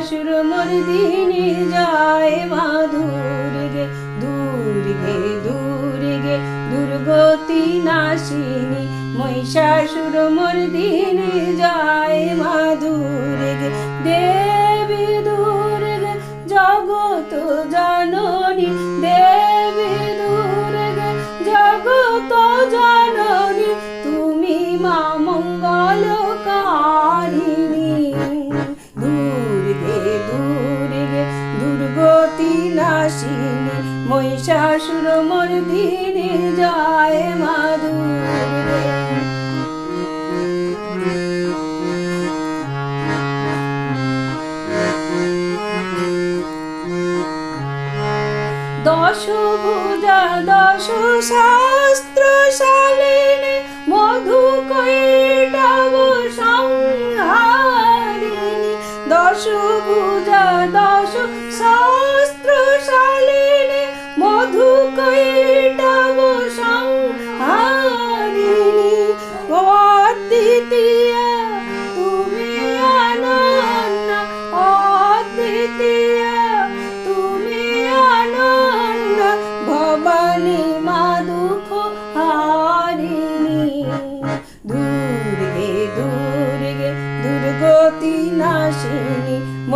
মহিষাসুর মর্দিনী যায় মা দুর্গে দুর্গে দুর্গে দুর্গতি নাশিনী মহিষাসুর মর্দিনী যায় মা দুর্গে মর্দিনী যায় মাধু দশ পূজা দশ শাস্ত্র শালিনী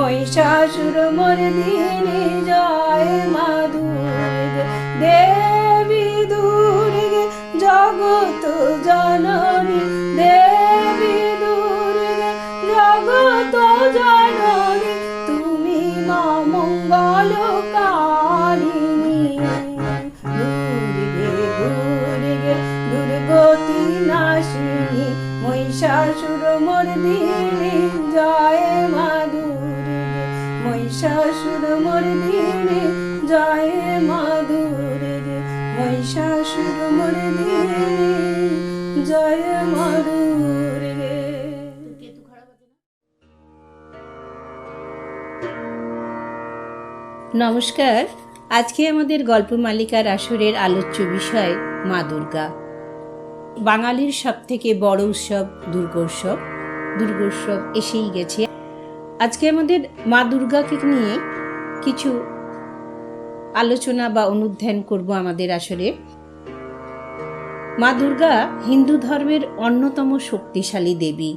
মহিষাসুর মর্দিনী জয় মা দুর্গে দেবী দুর্গে জগত জননী দেবী মহিষাসুর জয় মা দুর্গে নমস্কার। আজকে আমাদের গল্প মালিকার আসরের আলোচ্য বিষয় মা দুর্গা। বাঙালির সব থেকে বড় উৎসব দুর্গোৎসব। দুর্গোৎসব এসেই গেছে। আজকে আমাদের মা দুর্গাকে নিয়ে কিছু আলোচনা বা অনুধ্যান করব আমাদের আসরে। মা দুর্গা হিন্দু ধর্মের অন্যতম শক্তিশালী দেবী।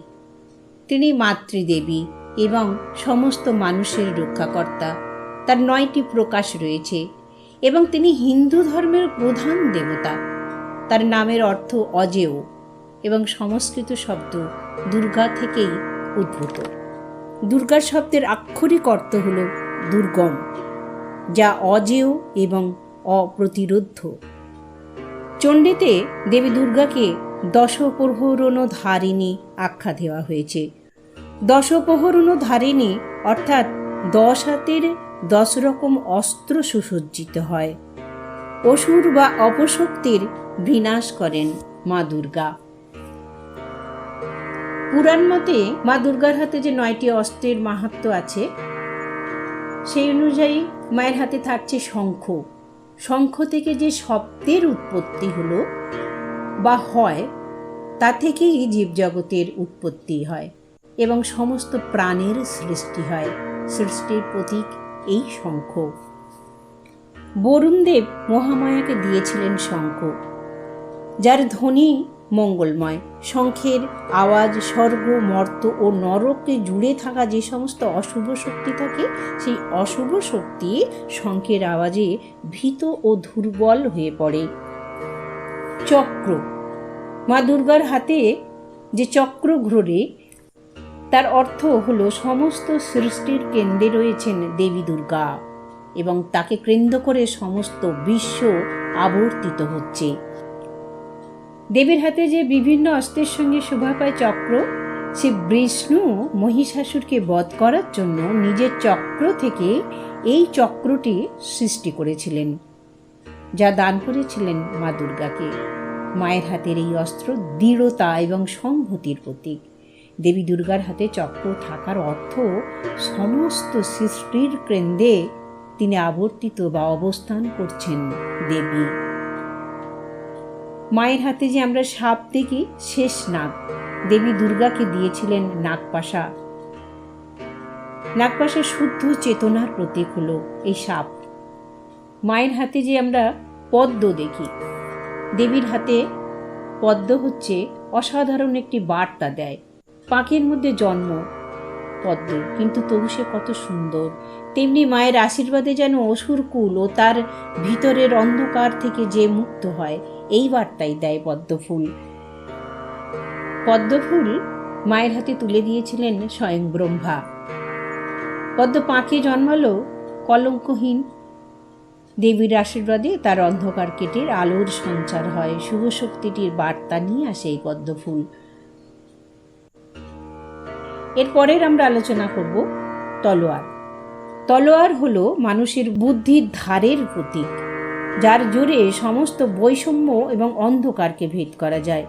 তিনি মাতৃদেবী এবং সমস্ত মানুষের রক্ষাকর্তা। তার নয়টি প্রকাশ রয়েছে এবং তিনি হিন্দু ধর্মের প্রধান দেবতা। তার নামের অর্থ অজেয় এবং সংস্কৃত শব্দ দুর্গা থেকেই উদ্ভূত। দুর্গার শব্দের আক্ষরিক অর্থ হল দুর্গম। যা অজেয় এবং অপ্রতিরোধ্য। চণ্ডীতে দেবী দুর্গাকে দশপ্রহরণ ধারিণী আখ্যা দেওয়া হয়েছে। দশপ্রহরণ ধারিণী অর্থাৎ দশ হাতের দশ রকম অস্ত্র সুসজ্জিত হয়। অসুর বা অপশক্তির বিনাশ করেন মা দুর্গা। পুরাণ মতে মা দুর্গার হাতে যে নয়টি অস্ত্রের মাহাত্ম আছে সেই অনুযায়ী মায়ের হাতে থাকছে শঙ্খ। শঙ্খ থেকে যে শব্দের উৎপত্তি হলো বা হয়, তা থেকেই জীবজগতের উৎপত্তি হয় এবং সমস্ত প্রাণের সৃষ্টি হয়। সৃষ্টির প্রতীক এই শঙ্খ। বরুণদেব মহামায়াকে দিয়েছিলেন শঙ্খ, যার ধ্বনি মঙ্গলময়। শঙ্খের আওয়াজ, স্বর্গ, মর্ত ও নরককে জুড়ে থাকা যে সমস্ত অশুভ শক্তি থাকে, সেই অশুভ শক্তি শঙ্খের আওয়াজে ভীত ও দুর্বল হয়ে পড়ে। চক্র। মা দুর্গার হাতে যে চক্র ঘোরে, তার অর্থ হলো সমস্ত সৃষ্টির কেন্দ্রে রয়েছেন দেবী দুর্গা এবং তাকে কেন্দ্র করে সমস্ত বিশ্ব আবর্তিত হচ্ছে। দেবীর হাতে যে বিভিন্ন অস্ত্রের সঙ্গে শোভা পায় চক্র, সে বিষ্ণু মহিষাসুরকে বধ করার জন্য নিজের চক্র থেকে এই চক্রটি সৃষ্টি করেছিলেন, যা দান করেছিলেন মা দুর্গাকে। মায়ের হাতের এই অস্ত্র দৃঢ়তা এবং সংহতির প্রতীক। দেবী দুর্গার হাতে চক্র থাকার অর্থ সমস্ত সৃষ্টির কেন্দ্রে তিনি আবর্তিত বা অবস্থান করছেন দেবী। মায়ের হাতে যে আমরা সাপ দেখি, শেষ নাগ। দেবী দুর্গাকে দিয়েছিলেন নাগপাশা। নাগপাশের শুদ্ধ চেতনার প্রতীক হলো এই সাপ। মায়ের হাতে যে আমরা পদ্ম দেখি, দেবীর হাতে পদ্ম হচ্ছে অসাধারণ একটি বার্তা দেয়। পাখির মধ্যে জন্ম পদ্ম, কিন্তু তবু সে কত সুন্দর। তেমনি মায়ের আশীর্বাদে যেন অসুর কুল ও তার ভিতরের অন্ধকার থেকে যে মুক্ত হয় এই বার্তাই দেয় পদ্মফুল। পদ্মফুল মায়ের হাতে তুলে দিয়েছিলেন স্বয়ং ব্রহ্মা। পদ্ম পাঁকে জন্মালো কলঙ্কহীন। দেবীর আশীর্বাদে তার অন্ধকার কেটে আলোর সঞ্চার হয়। শুভ শক্তিটির বার্তা নিয়ে আসে এই পদ্মফুল। এরপরের আমরা আলোচনা করব তলোয়ার। তলোয়ার হলো মানুষের বুদ্ধির ধারের প্রতীক। যার জোরে সমস্ত বৈষম্য এবং অন্ধকারকে ভেদ করা যায়।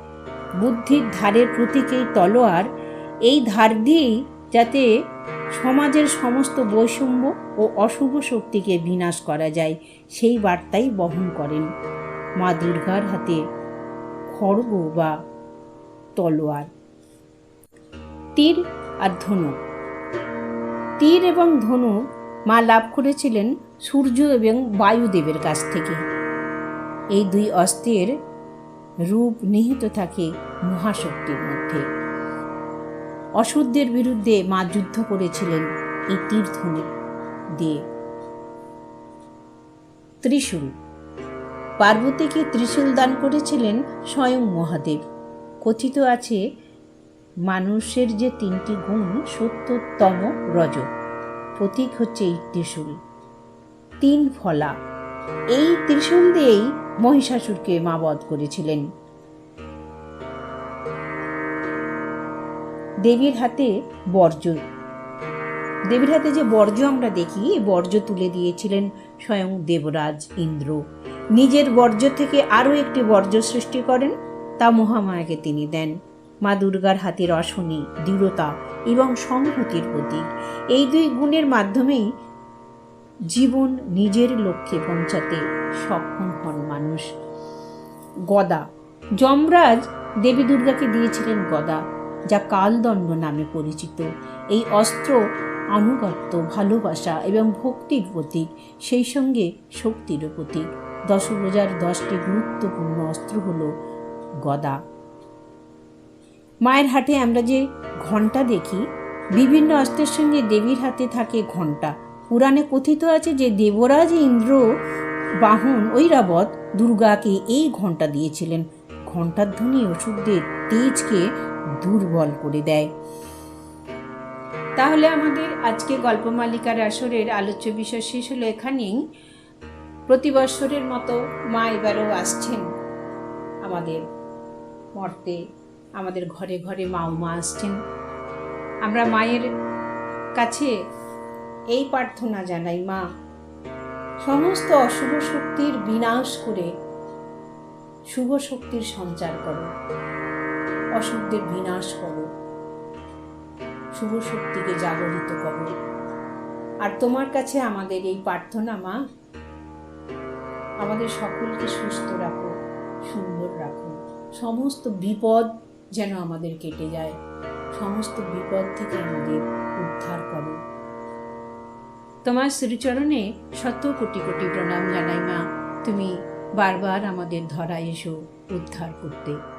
বুদ্ধির ধারের প্রতীক এই তলোয়ার, এই ধার দিয়েই যাতে সমাজের সমস্ত বৈষম্য ও অশুভ শক্তিকে বিনাশ করা যায়, সেই বার্তাই বহন করেন মা দুর্গার হাতে খড়গ বা তলোয়ার। তীর আর ধনু। তীর এবং ধনু মা লাভ করেছিলেন সূর্য এবং বায়ুদেবের কাছ থেকে। এই দুই অস্ত্রের রূপ নিহিত থাকে মহাশক্তির মধ্যে। অসুরদের বিরুদ্ধে মা যুদ্ধ করেছিলেন এই তীর্ধনে দিয়ে ত্রিশূল। পার্বতীকে ত্রিশূল দান করেছিলেন স্বয়ং মহাদেব। কথিত আছে, মানুষের যে তিনটি গুণ সত্যতম রজ প্রতীক হচ্ছে এই ত্রিশূল। তিন ফলা। এই ত্রিশূল দিয়েই মহিষাসুরকে মা বধ করেছিলেন। দেবীর হাতে বর্জ্য। দেবীর হাতে যে বর্জ্য আমরা দেখি বর্জ্য তুলে দিয়েছিলেন স্বয়ং দেবরাজ ইন্দ্র। নিজের বর্জ্য থেকে আরও একটি বর্জ্য সৃষ্টি করেন, তা মহামায়াকে তিনি দেন। মা দুর্গার হাতের রসনী দৃঢ়তা এবং সংহতির প্রতীক। এই দুই গুণের মাধ্যমেই জীবন নিজের লক্ষ্যে পৌঁছাতে সক্ষম হন মানুষ। গদা। যমরাজ দেবী দুর্গাকে দিয়েছিলেন গদা, যা কালদণ্ড নামে পরিচিত। এই অস্ত্র আনুগত্য, ভালোবাসা এবং ভক্তির প্রতীক, সেই সঙ্গে শক্তিরও প্রতীক। দশভূজার দশটি গুরুত্বপূর্ণ অস্ত্র হল গদা। মায়ের হাটে আমরা যে ঘণ্টা দেখি, বিভিন্ন অস্ত্রের সঙ্গে দেবীর হাতে থাকে ঘণ্টা। পুরাণে কথিত আছে যে দেবরাজ ইন্দ্র বাহন ঐরাবত দুর্গাকে এই ঘণ্টা দিয়েছিলেন। ঘণ্টার ধ্বনি ওষুধদের তেজকে দুর্বল করে দেয়। তাহলে আমাদের আজকে গল্প মালিকার আসরের আলোচ্য বিষয় শেষ হলো এখানেই। প্রতি বছরের মতো মা এবারও আসছেন আমাদের মর্তে, আমাদের ঘরে ঘরে মাও মা আসছেন। আমরা মায়ের কাছে এই প্রার্থনা জানাই, মা। সমস্ত অশুভ শক্তির বিনাশ করে শুভ শক্তির সঞ্চার করো। অশুভদের বিনাশ করো। শুভ শক্তিকে জাগরিত করো। আর তোমার কাছে আমাদের এই প্রার্থনা, মা, আমাদের সকলকে সুস্থ রাখো, সুন্দর রাখো। সমস্ত বিপদ যেন আমাদের কেটে যায়, সমস্ত বিপদ থেকে আমাদের উদ্ধার করো। তোমার শ্রীচরণে শত কোটি কোটি প্রণাম জানাই মা। তুমি বারবার আমাদের ধরা এসো উদ্ধার করতে।